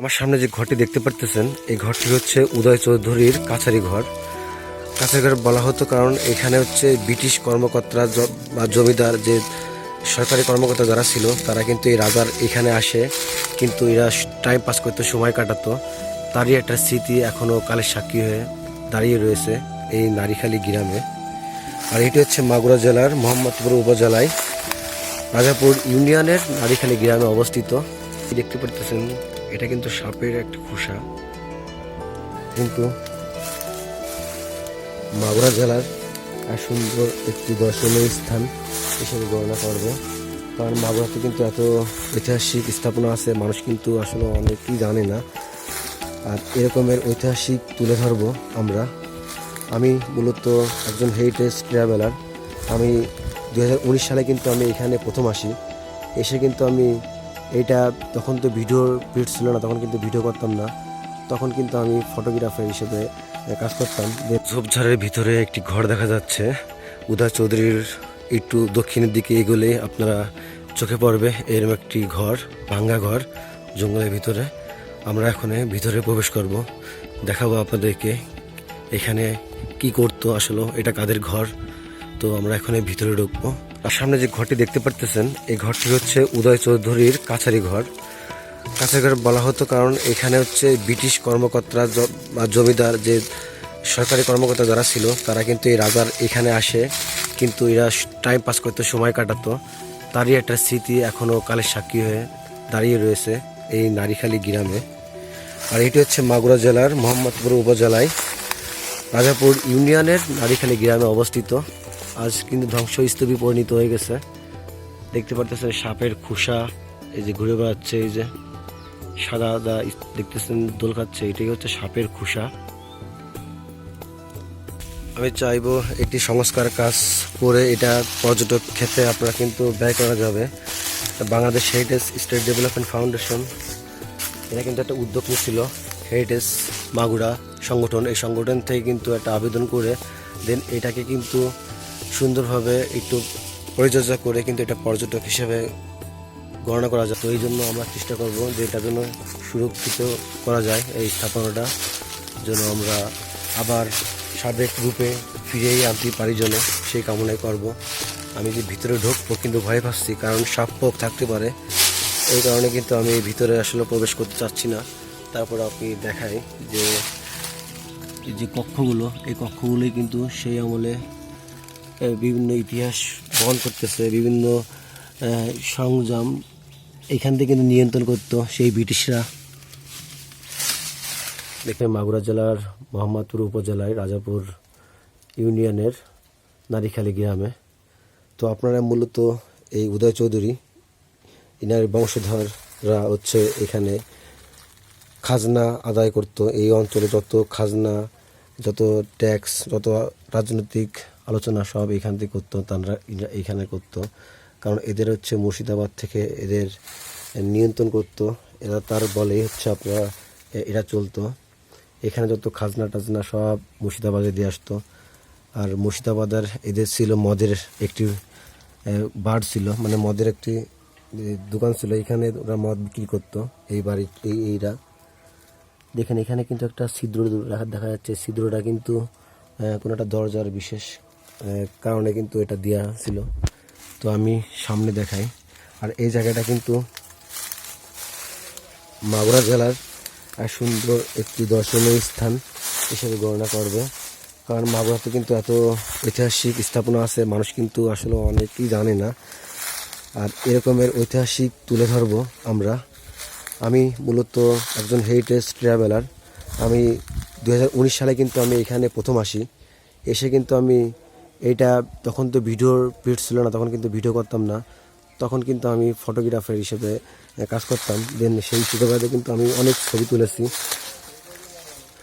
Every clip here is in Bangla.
আমার সামনে যে ঘরটি দেখতে পারতেছেন, এই ঘরটি হচ্ছে উদয় চৌধুরীর কাছারি ঘর। কাছারি ঘর বলা হতো কারণ এখানে হচ্ছে ব্রিটিশ কর্মকর্তারা জ- বা জমিদার যে সরকারি কর্মকর্তা যারা ছিল, তারা কিন্তু এই রাজার এখানে আসে। কিন্তু এরা টাইম পাস করতে সময় কাটাতো। তারই একটা স্মৃতি এখনও কালের সাক্ষী হয়ে দাঁড়িয়ে রয়েছে এই নারিখালী গ্রামে। আর এটি হচ্ছে মাগুরা জেলার মোহাম্মদপুর উপজেলায় রাজাপুর ইউনিয়নের নারিখালী গ্রামে অবস্থিত। দেখতে পারতেছেন এটা কিন্তু সাপের একটা খোসা। কিন্তু মাগুরা জেলার আর সুন্দর একটি দর্শনীয় স্থান হিসেবে গণনা করবে। কারণ মাগুরাতে কিন্তু এত ঐতিহাসিক স্থাপনা আছে, মানুষ কিন্তু আসলে অনেকেই জানে না। আর এরকমের ঐতিহাসিক তুলে ধরবো আমরা। আমি মূলত একজন হেরিটেজ ট্রাভেলার আমি দুহাজার উনিশ সালে কিন্তু আমি এখানে প্রথম আসি। এসে কিন্তু আমি এইটা তখন তো ভিডিও পিট ছিল না, তখন কিন্তু ভিডিও করতাম না। তখন কিন্তু আমি ফটোগ্রাফার হিসেবে কাজ করতাম। ঝোপঝাড়ের ভিতরে একটি ঘর দেখা যাচ্ছে। উদয় চৌধুরীর একটু দক্ষিণের দিকে এগোলে আপনারা চোখে পড়বে এরকম একটি ঘর, ভাঙ্গা ঘর জঙ্গলের ভিতরে। আমরা এখন ভিতরে প্রবেশ করব, দেখাবো আপনাদেরকে এখানে কি করতো আসলে, এটা কাদের ঘর। তো আমরা এখন ভিতরে ঢুকবো। আর সামনে যে ঘরটি দেখতে পারতেছেন, এই ঘরটি হচ্ছে উদয় চৌধুরীর কাছারি ঘর। কাছারি ঘর বলা হতো কারণ এখানে হচ্ছে ব্রিটিশ কর্মকর্তারা জ- বা জমিদার যে সরকারি কর্মকর্তা যারা ছিল, তারা কিন্তু এই রাজার এখানে আসে, কিন্তু এরা টাইম পাস করতে সময় কাটাতো। তারই একটা স্মৃতি এখনও কালের সাক্ষী হয়ে দাঁড়িয়ে রয়েছে এই নারিখালী গ্রামে। আর এটি হচ্ছে মাগুরা জেলার মোহাম্মদপুর উপজেলায় রাজাপুর ইউনিয়নের নারিখালী গ্রামে অবস্থিত। আজ কিন্তু ধ্বংসস্তূপে পরিণত হয়ে গেছে। দেখতে পারতেছেন সাপের খোসা, এই যে ঘুরে বেড়াচ্ছে, এই যে সাদা ইস- দেখতেছেন দোল খাচ্ছে, এটাই হচ্ছে সাপের খোসা। আমি চাইব একটি সংস্কার কাজ করে এটা পর্যটক ক্ষেত্রে আপনারা কিন্তু ব্যয় করা যাবে। Bangladesh heritage state development foundation এটা কিন্তু একটা উদ্যোগ নিয়েছিল হেরিটেজ মাগুরা সংগঠন, এই সংগঠন থেকে কিন্তু একটা আবেদন করে, দেন এটাকে কিন্তু সুন্দরভাবে একটু পরিচর্যা করে কিন্তু এটা পর্যটক হিসেবে গণনা করা যায়। তো এই জন্য আমরা চেষ্টা করব যে এটা যেন সুরক্ষিত করা যায় এই স্থাপনাটা, যেন আমরা আবার সাবেক রূপে ফিরেই আনতে পারি যেন সেই কামনাই করব। আমি যে ভিতরে ঢুকবো কিন্তু ভয় পাচ্ছি, কারণ সাপ পোক থাকতে পারে। এই কারণে কিন্তু আমি ভিতরে আসলে প্রবেশ করতে চাচ্ছি না। তারপর আপনি দেখাই যে যে কক্ষগুলো, এই কক্ষগুলোই কিন্তু সেই আমলে বিভিন্ন ইতিহাস বহন করতেছে, বিভিন্ন সরঞ্জাম এখান থেকে কিন্তু নিয়ন্ত্রণ করতো সেই ব্রিটিশরা। দেখে মাগুরা জেলার মোহাম্মদপুর উপজেলায় রাজাপুর ইউনিয়নের নারিখালী গ্রামে। তো আপনারা মূলত এই উদয় চৌধুরী, ইনার বংশধররা হচ্ছে এখানে খাজনা আদায় করত। এই অঞ্চলে যত খাজনা, যত ট্যাক্স, যত রাজনৈতিক আলোচনা সব এখান থেকে করতো তারা এইখানে করতো। কারণ এদের হচ্ছে মুর্শিদাবাদ থেকে এদের নিয়ন্ত্রণ করতো। এরা তার বলেই হচ্ছে আপনারা এরা চলতো। এখানে যত খাজনা টাজনা সব মুর্শিদাবাদে দিয়ে আসতো। আর মুর্শিদাবাদের এদের ছিল মদের একটি বার ছিল। মানে মদের একটি দোকান ছিল। এখানে ওরা মদ বিক্রি করতো, এই বাড়ি, এই, এইরা। দেখেন এখানে কিন্তু একটা ছিদ্র দেখা যাচ্ছে। ছিদ্রটা কিন্তু কোনো একটা দরজার বিশেষ কারণে কিন্তু এটা দেওয়া ছিল। তো আমি সামনে দেখাই। আর এই জায়গাটা কিন্তু মাগুরা জেলার সুন্দর একটি দর্শনীয় স্থান হিসেবে গণনা করবে। কারণ মাগুরাতে কিন্তু এত ঐতিহাসিক স্থাপনা আছে, মানুষ কিন্তু আসলে অনেকেই জানে না। আর এরকমের ঐতিহাসিক তুলে ধরবো আমরা। আমি মূলত একজন হেরিটেজ ট্রাভেলার আমি দু হাজার উনিশ সালে কিন্তু আমি এখানে প্রথম আসি। এসে কিন্তু আমি এইটা তখন তো ভিডিওর পিট ছিল না, তখন কিন্তু ভিডিও করতাম না। তখন কিন্তু আমি ফটোগ্রাফার হিসেবে কাজ করতাম। দেন সেই সুযোগে কিন্তু আমি অনেক ছবি তুলেছি।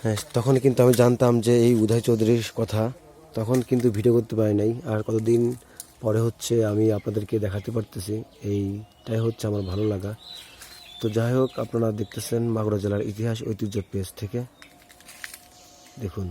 হ্যাঁ তখন কিন্তু আমি জানতাম যে এই উদয় চৌধুরীর কথা। তখন কিন্তু ভিডিও করতে পারি নাই। আর কতদিন পরে হচ্ছে আমি আপনাদেরকে দেখাতে পারতেছি। এইটাই হচ্ছে আমার ভালো লাগা। তো যাই হোক, আপনারা দেখতেছেন মাগুরা জেলার ইতিহাস ঐতিহ্য পেজ থেকে। দেখুন।